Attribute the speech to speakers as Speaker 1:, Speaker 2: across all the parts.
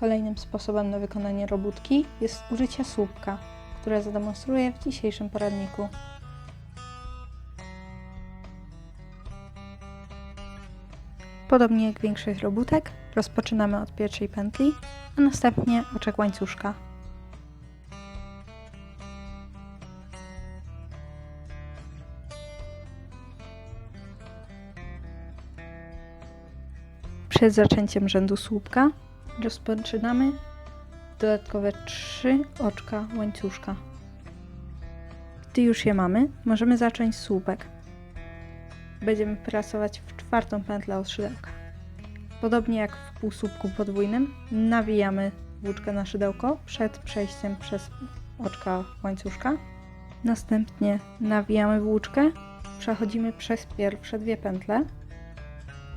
Speaker 1: Kolejnym sposobem na wykonanie robótki jest użycie słupka, które zademonstruję w dzisiejszym poradniku. Podobnie jak większość robótek, rozpoczynamy od pierwszej pętli, a następnie oczek łańcuszka. Przed zaczęciem rzędu słupka rozpoczynamy dodatkowe trzy oczka łańcuszka. Gdy już je mamy, możemy zacząć słupek. Będziemy pracować w czwartą pętlę od szydełka. Podobnie jak w półsłupku podwójnym, nawijamy włóczkę na szydełko przed przejściem przez oczka łańcuszka. Następnie nawijamy włóczkę, przechodzimy przez pierwsze dwie pętle,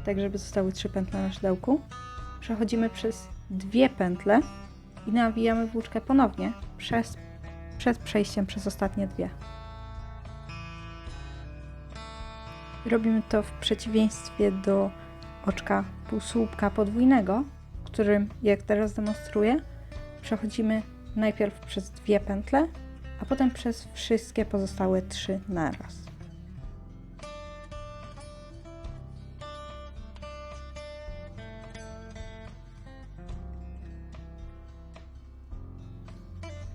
Speaker 1: tak żeby zostały trzy pętle na szydełku. Przechodzimy przez dwie pętle i nawijamy włóczkę ponownie przez, przed przejściem przez ostatnie dwie. Robimy to w przeciwieństwie do oczka półsłupka podwójnego, którym, jak teraz demonstruję, przechodzimy najpierw przez dwie pętle, a potem przez wszystkie pozostałe trzy naraz.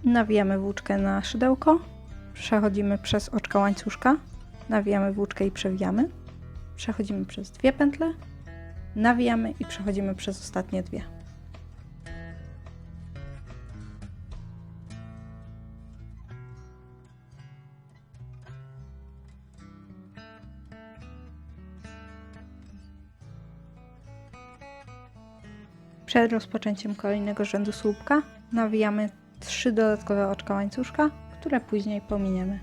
Speaker 1: Nawijamy włóczkę na szydełko, przechodzimy przez oczka łańcuszka, nawijamy włóczkę i przewijamy, przechodzimy przez dwie pętle, nawijamy i przechodzimy przez ostatnie dwie. Przed rozpoczęciem kolejnego rzędu słupka nawijamy trzy dodatkowe oczka łańcuszka, które później pominiemy.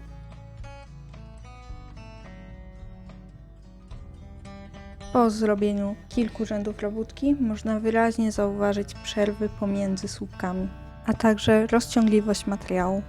Speaker 1: Po zrobieniu kilku rzędów robótki można wyraźnie zauważyć przerwy pomiędzy słupkami, a także rozciągliwość materiału.